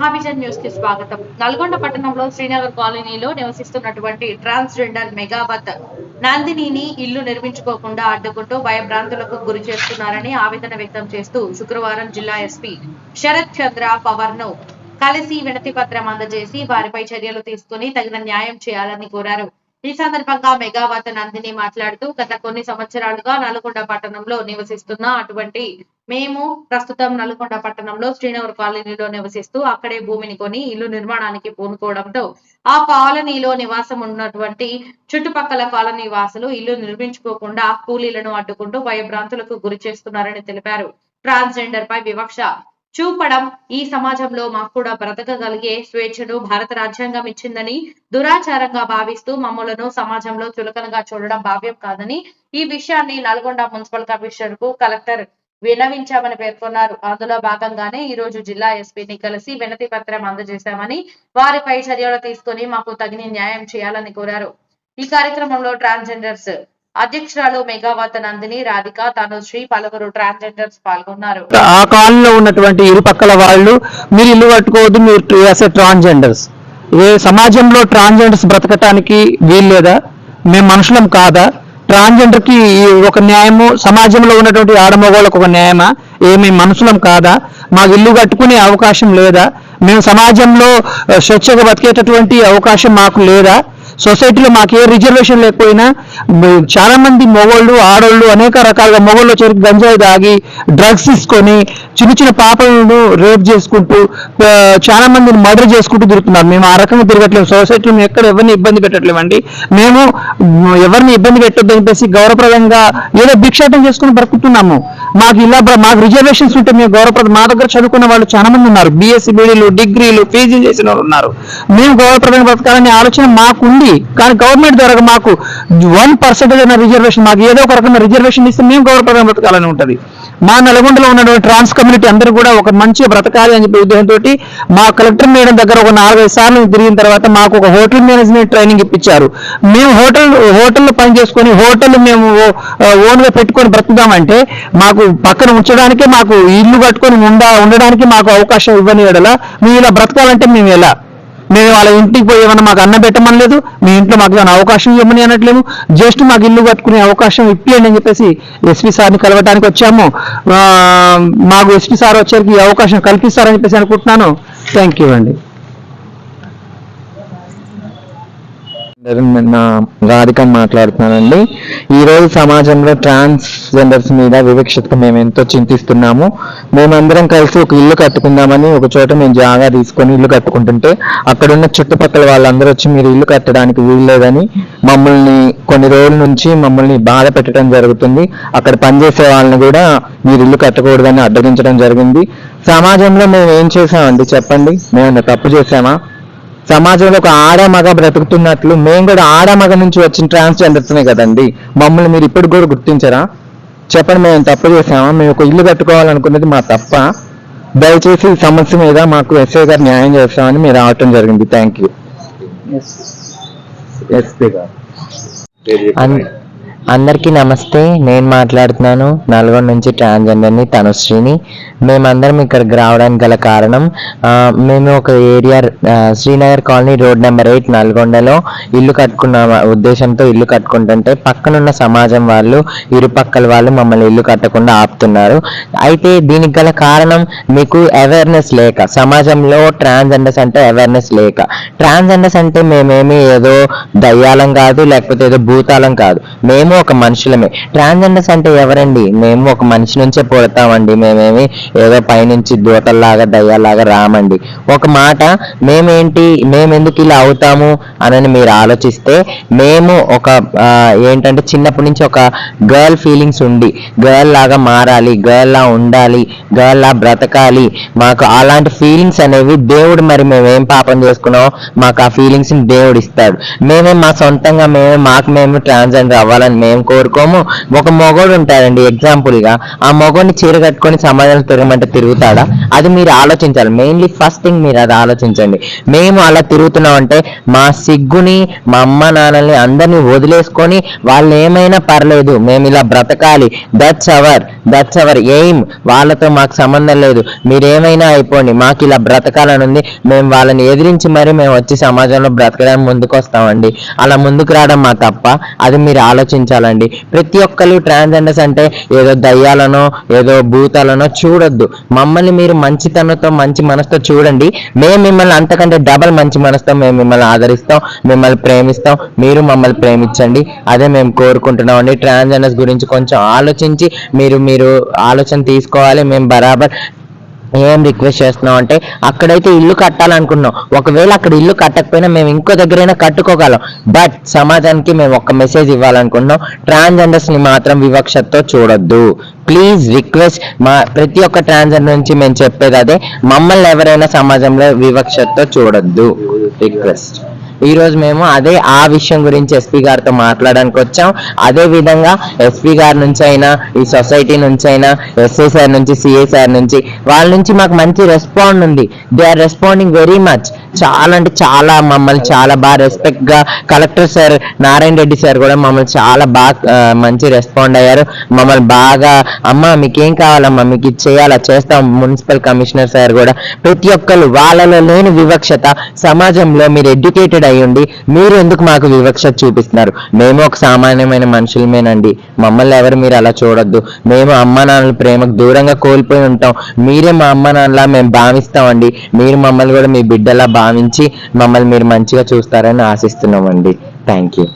మహావిజన్ న్యూస్కి స్వాగతం. నల్గొండ పట్టణంలో శ్రీనగర్ కాలనీలో నివసిస్తున్నటువంటి ట్రాన్స్జెండర్ మెగావత్ నందినిని ఇల్లు నిర్మించుకోకుండా అడ్డుకుంటూ భయభ్రాంతులకు గురి చేస్తున్నారని ఆవేదన వ్యక్తం చేస్తూ శుక్రవారం జిల్లా ఎస్పీ శరత్ చంద్ర పవర్ను కలిసి వినతి పత్రం అందజేసి వారిపై చర్యలు తీసుకుని తగిన న్యాయం చేయాలని కోరారు. ఈ సందర్భంగా మెగావత నందిని మాట్లాడుతూ గత కొన్ని సంవత్సరాలుగా నల్గొండ పట్టణంలో నివసిస్తున్న అటువంటి మేము ప్రస్తుతం నల్గొండ పట్టణంలో శ్రీనగర్ కాలనీలో నివసిస్తూ అక్కడే భూమిని కొని ఇల్లు నిర్మాణానికి పూనుకోవడంతో ఆ కాలనీలో నివాసం ఉన్నటువంటి చుట్టుపక్కల కాలనీ వాసులు ఇల్లు నిర్మించుకోకుండా కూలీలను అడ్డుకుంటూ భయభ్రాంతులకు గురి చేస్తున్నారని తెలిపారు. ట్రాన్స్జెండర్ పై వివక్ష చూపడం ఈ సమాజంలో మాకు కూడా బ్రతకగలిగే స్వేచ్ఛను భారత రాజ్యాంగం ఇచ్చిందని దురాచారంగా భావిస్తూ మమ్మలను సమాజంలో చులకనగా చూడడం భావ్యం కాదని ఈ విషయాన్ని నల్గొండ మున్సిపల్ కమిషనర్కు కలెక్టర్ విన్నవించామని పేర్కొన్నారు. అందులో భాగంగానే ఈ రోజు జిల్లా ఎస్పీని కలిసి వినతి పత్రం అందజేశామని వారిపై చర్యలు తీసుకుని మాకు తగిన న్యాయం చేయాలని కోరారు. ఈ కార్యక్రమంలో ట్రాన్స్జెండర్స్ అధ్యక్షురాలు మెగావత నందిని రాధిక తనుశ్రీ పలువురు ట్రాన్స్జెండర్స్ పాల్గొన్నారు. ఆ కాలంలో ఉన్నటువంటి ఇరు పక్కల వాళ్ళు మీరు ఇల్లు కట్టుకోవద్దు మీరు యాజ్ ట్రాన్స్జెండర్స్ ఏ సమాజంలో ట్రాన్స్జెండర్స్ బ్రతకటానికి వీల్లేదా మేము మనుషులం కాదా? ట్రాన్స్జెండర్కి ఒక న్యాయము సమాజంలో ఉన్నటువంటి ఆడమగోళ్ళకు ఒక న్యాయమా? ఏమి మనుషులం కాదా? మాకు ఇల్లు కట్టుకునే అవకాశం లేదా? మేము సమాజంలో ఆ, స్వేచ్ఛగా బతికేటటువంటి అవకాశం మాకు లేదా? సొసైటీలో మాకు ఏ రిజర్వేషన్ లేకపోయినా చాలా మంది మొగోళ్ళు ఆడోళ్ళు అనేక రకాలుగా మొగోళ్ళు వచ్చి గంజాయి తాగి డ్రగ్స్ తీసుకొని చిన్న చిన్న పాపలను రేప్ చేసుకుంటూ చాలా మందిని మర్డర్ చేసుకుంటూ తిరుగుతున్నారు. మేము ఆ రకంగా తిరగట్లేము సొసైటీలో మేము ఎక్కడ ఎవరిని ఇబ్బంది పెట్టట్లేమండి. మేము ఎవరిని ఇబ్బంది పెట్టొద్దని చెప్పేసి గౌరవప్రదంగా ఏదో భిక్షాటం చేసుకుని బ్రతుకుతున్నాము. మాకు ఇలా మాకు రిజర్వేషన్స్ ఉంటే మేము గౌరవప్రదం. మా దగ్గర చదువుకున్న వాళ్ళు చాలా మంది ఉన్నారు. బీఎస్సీ బీడీలు డిగ్రీలు పీజీ చేసిన వాళ్ళు ఉన్నారు. మేము గౌరవప్రదంగా బ్రతకాలనే ఆలోచన మాకు ఉంది కానీ గవర్నమెంట్ ద్వారా మాకు వన్ పర్సెంటేజ్ అయిన రిజర్వేషన్ మాకు ఏదో ఒక రకమైన రిజర్వేషన్ ఇస్తే మేము గౌరవప్రదంగా బ్రతకాలని ఉంటుంది. మా నల్గొండలో ఉన్నటువంటి ట్రాన్స్ కమ్యూనిటీ అందరూ కూడా ఒక మంచి బ్రతకాలి అని చెప్పి ఉద్దేశంతో మా కలెక్టర్ మేడం దగ్గర ఒక నాలుగైదు సార్లు తిరిగిన తర్వాత మాకు ఒక హోటల్ మేనేజ్మెంట్ ట్రైనింగ్ ఇప్పించారు. మేము హోటల్ హోటల్లో పని చేసుకొని హోటల్ మేము ఓన్గా పెట్టుకొని బ్రతుకుదామంటే మాకు పక్కన ఉంచడానికే మాకు ఇల్లు కట్టుకొని ఉండ ఉండడానికి మాకు అవకాశం ఇవ్వని ఎడల మేము ఇలా బ్రతకాలంటే మేము ఎలా? మేము వాళ్ళ ఇంటికి పోయి ఏమన్నా మాకు అన్న పెట్టమనలేదు మీ ఇంట్లో మాకు ఏమైనా అవకాశం ఇవ్వమని అనట్లేము జస్ట్ మాకు ఇల్లు కట్టుకునే అవకాశం ఇప్పియండి అని చెప్పేసి ఎస్పీ సార్ని కలవటానికి వచ్చాము. మాకు ఎస్పీ సార్ వచ్చేసరికి ఈ అవకాశం కల్పిస్తారని చెప్పేసి అనుకుంటున్నాను. థ్యాంక్ యూ అండి. నా రాధిక మాట్లాడుతున్నానండి. ఈ రోజు సమాజంలో ట్రాన్స్ జెండర్స్ మీద వివక్షతకు మేము ఎంతో చింతిస్తున్నాము. మేమందరం కలిసి ఒక ఇల్లు కట్టుకుందామని ఒక చోట మేము జాగా తీసుకొని ఇల్లు కట్టుకుంటుంటే అక్కడున్న చుట్టుపక్కల వాళ్ళందరూ వచ్చి మీరు ఇల్లు కట్టడానికి వీల్లేదని మమ్మల్ని కొన్ని రోజుల నుంచి మమ్మల్ని బాధ పెట్టడం జరుగుతుంది. అక్కడ పనిచేసే వాళ్ళని కూడా మీరు ఇల్లు కట్టకూడదని అడ్డగించడం జరిగింది. సమాజంలో మేము ఏం చేసామండి చెప్పండి? మేము తప్పు చేసామా సమాజంలో ఒక ఆడ మగ బ్రతుకుతున్నట్లు మేము కూడా ఆడ మగ నుంచి వచ్చిన ట్రాన్స్జెండర్స్నే కదండి మమ్మల్ని మీరు ఇప్పుడు కూడా గుర్తించరా చెప్పండి మేము తప్పు చేసామా మేము ఒక ఇల్లు కట్టుకోవాలనుకున్నది మా తప్ప దయచేసి ఈ సమస్య మీద మాకు ఎస్ఐ గారు న్యాయం చేస్తామని మీరు రావటం జరిగింది థ్యాంక్ యూ ఎస్పీ గారు అందరికీ నమస్తే. నేను మాట్లాడుతున్నాను నల్గొండ నుంచి ట్రాన్స్జెండర్ని తనుశ్రీని. మేమందరం ఇక్కడికి రావడానికి గల కారణం మేము ఒక area Srinagar colony road number eight నల్గొండలో ఇల్లు కట్టుకున్న ఉద్దేశంతో ఇల్లు కట్టుకుంటుంటే పక్కనున్న సమాజం వాళ్ళు ఇరుపక్కల వాళ్ళు మమ్మల్ని ఇల్లు కట్టకుండా ఆపుతున్నారు. అయితే దీనికి గల కారణం మీకు అవేర్నెస్ లేక సమాజంలో ట్రాన్స్జెండర్స్ అంటే అవేర్నెస్ లేక. ట్రాన్స్జెండర్స్ అంటే మేమేమి ఏదో దయ్యాలం కాదు లేకపోతే ఏదో భూతాలం కాదు. మేము ఒక మనుషులమే. ట్రాన్స్జెండర్స్ అంటే ఎవరండి? మేము ఒక మనిషి నుంచే పుడతామండి. మేమేమి ఏదో పైనుంచి దూతల్లాగా దయ్యాలాగా రామండి. ఒక మాట మేమేంటి? మేము ఎందుకు ఇలా అవుతాము? అని మీరు ఆలోచిస్తే మేము ఒక ఏంటంటే చిన్నప్పటి నుంచి ఒక గర్ల్ ఫీలింగ్స్ ఉండి గర్ల్ లాగా మారాలి గర్ల్ లా ఉండాలి గర్ల్ లా బ్రతకాలి. మాకు అలాంటి ఫీలింగ్స్ అనేవి దేవుడు మరి మేమేం పాపం చేసుకున్నామో మాకు ఆ ఫీలింగ్స్ని దేవుడు ఇస్తాడు. మేమే మా సొంతంగా మేమే మాకు మేము ట్రాన్స్జెండర్ అవ్వాలని మేము కోరుకోము. ఒక మగోడు ఉంటాడండి ఎగ్జాంపుల్గా. ఆ మొగోడిని చీర కట్టుకొని సమాజంలో తిరగమంటే తిరుగుతాడా? అది మీరు ఆలోచించాలి. మెయిన్లీ ఫస్ట్ థింగ్ మీరు అది ఆలోచించండి. మేము అలా తిరుగుతున్నాం అంటే మా సిగ్గుని మా అమ్మ నాన్నల్ని అందరినీ వదిలేసుకొని వాళ్ళు ఏమైనా పర్లేదు మేము ఇలా బ్రతకాలి. That's our that's our aim వాళ్ళతో మాకు సంబంధం లేదు. మీరేమైనా అయిపోండి మాకు ఇలా బ్రతకాలని ఉంది. మేము వాళ్ళని ఎదిరించి మరి మేము వచ్చి సమాజంలో బ్రతకడానికి ముందుకు వస్తామండి అలా ముందుకు రావడం మా తప్ప. అది మీరు గమనించాలండి ప్రతి ఒక్కరు ట్రాన్స్జెండర్స్ అంటే ఏదో దయ్యాలనో ఏదో భూతాలనో చూడొద్దు. మమ్మల్ని మీరు మంచితనంతో మంచి మనసుతో చూడండి. మేము మిమ్మల్ని అంతకంటే డబల్ మంచి మనసుతో మేము మిమ్మల్ని ఆదరిస్తాం మిమ్మల్ని ప్రేమిస్తాం. మీరు మమ్మల్ని ప్రేమించండి. అదే మేము కోరుకుంటున్నాం అండి ట్రాన్స్జెండర్స్ గురించి కొంచెం ఆలోచించి మీరు మీరు ఆలోచన తీసుకోవాలి. మేము బరాబర్ ఏం రిక్వెస్ట్ చేస్తున్నాం అంటే అక్కడైతే ఇల్లు కట్టాలనుకున్నాం. ఒకవేళ అక్కడ ఇల్లు కట్టకపోయినా మేము ఇంకో దగ్గరైనా కట్టుకోగలం. బట్ సమాజానికి మేము ఒక మెసేజ్ ఇవ్వాలనుకుంటున్నాం ట్రాన్స్జెండర్స్ని మాత్రం వివక్షతో చూడొద్దు. ప్లీజ్ రిక్వెస్ట్ మా ప్రతి ఒక్క ట్రాన్స్జెండర్ నుంచి మేము చెప్పేది అదే. మమ్మల్ని ఎవరైనా సమాజంలో వివక్షతో చూడొద్దు. రిక్వెస్ట్ ఈరోజు మేము అదే ఆ విషయం గురించి ఎస్పీ గారితో మాట్లాడడానికి వచ్చాం. అదే విధంగా ఎస్పీ గారి నుంచి అయినా ఈ సొసైటీ నుంచి అయినా ఎస్ఐ సార్ నుంచి సిఐ సార్ నుంచి వాళ్ళ నుంచి మాకు మంచి రెస్పాండ్ ఉంది. They are responding very much. చాలా అంటే చాలా మమ్మల్ని చాలా బాగా రెస్పెక్ట్గా collector sir Narayana Reddy sir కూడా మమ్మల్ని చాలా బాగా మంచి రెస్పాండ్ అయ్యారు. మమ్మల్ని బాగా అమ్మ మీకేం కావాలమ్మా? మీకు ఇది చేయాలా? చేస్తాం. మున్సిపల్ కమిషనర్ సార్ కూడా ప్రతి ఒక్కరు వాళ్ళలో లేని వివక్షత సమాజంలో మీరు ఎడ్యుకేటెడ్ అయ్యుండి మీరు ఎందుకు మాకు వివక్ష చూపిస్తున్నారు? మేము ఒక సామాన్యమైన మనుషులమేనండి. మమ్మల్ని ఎవరు మీరు అలా చూడొద్దు. మేము అమ్మ నాన్నల ప్రేమకు దూరంగా కోల్పోయి ఉంటాం. మీరే మా అమ్మ నాన్నలా మేము భావిస్తామండి. మీరు మమ్మల్ని కూడా మీ బిడ్డలా భావించి మమ్మల్ని మీరు మంచిగా చూస్తారని ఆశిస్తున్నామండి. Thank you